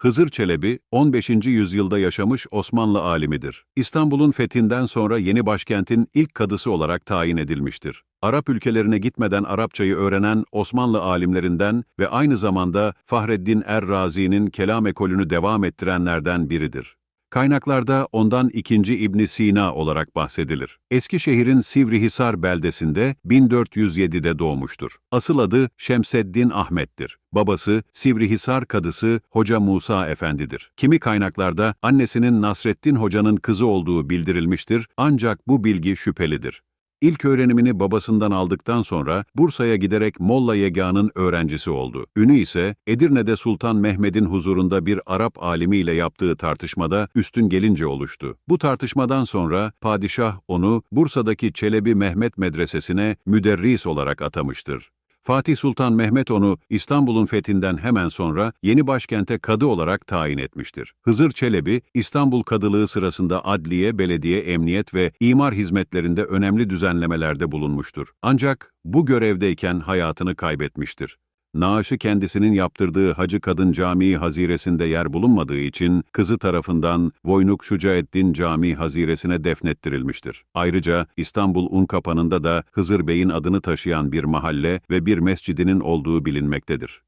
Hızır Çelebi, 15. yüzyılda yaşamış Osmanlı alimidir. İstanbul'un fethinden sonra yeni başkentin ilk kadısı olarak tayin edilmiştir. Arap ülkelerine gitmeden Arapçayı öğrenen Osmanlı alimlerinden ve aynı zamanda Fahreddin Er-Razi'nin kelam ekolünü devam ettirenlerden biridir. Kaynaklarda ondan ikinci İbni Sina olarak bahsedilir. Eskişehir'in Sivrihisar beldesinde 1407'de doğmuştur. Asıl adı Şemseddin Ahmet'tir. Babası Sivrihisar kadısı Hoca Musa Efendidir. Kimi kaynaklarda annesinin Nasreddin Hoca'nın kızı olduğu bildirilmiştir ancak bu bilgi şüphelidir. İlk öğrenimini babasından aldıktan sonra Bursa'ya giderek Molla Yega'nın öğrencisi oldu. Ünü ise Edirne'de Sultan Mehmet'in huzurunda bir Arap alimiyle yaptığı tartışmada üstün gelince oluştu. Bu tartışmadan sonra padişah onu Bursa'daki Çelebi Mehmet Medresesi'ne müderris olarak atamıştır. Fatih Sultan Mehmet onu İstanbul'un fethinden hemen sonra yeni başkente kadı olarak tayin etmiştir. Hızır Çelebi, İstanbul kadılığı sırasında adliye, belediye, emniyet ve imar hizmetlerinde önemli düzenlemelerde bulunmuştur. Ancak bu görevdeyken hayatını kaybetmiştir. Naaşı kendisinin yaptırdığı Hacı Kadın Camii haziresinde yer bulunmadığı için kızı tarafından Voynuk Şucaeddin Camii haziresine defnettirilmiştir. Ayrıca İstanbul Unkapanı'nda da Hızır Bey'in adını taşıyan bir mahalle ve bir mescidinin olduğu bilinmektedir.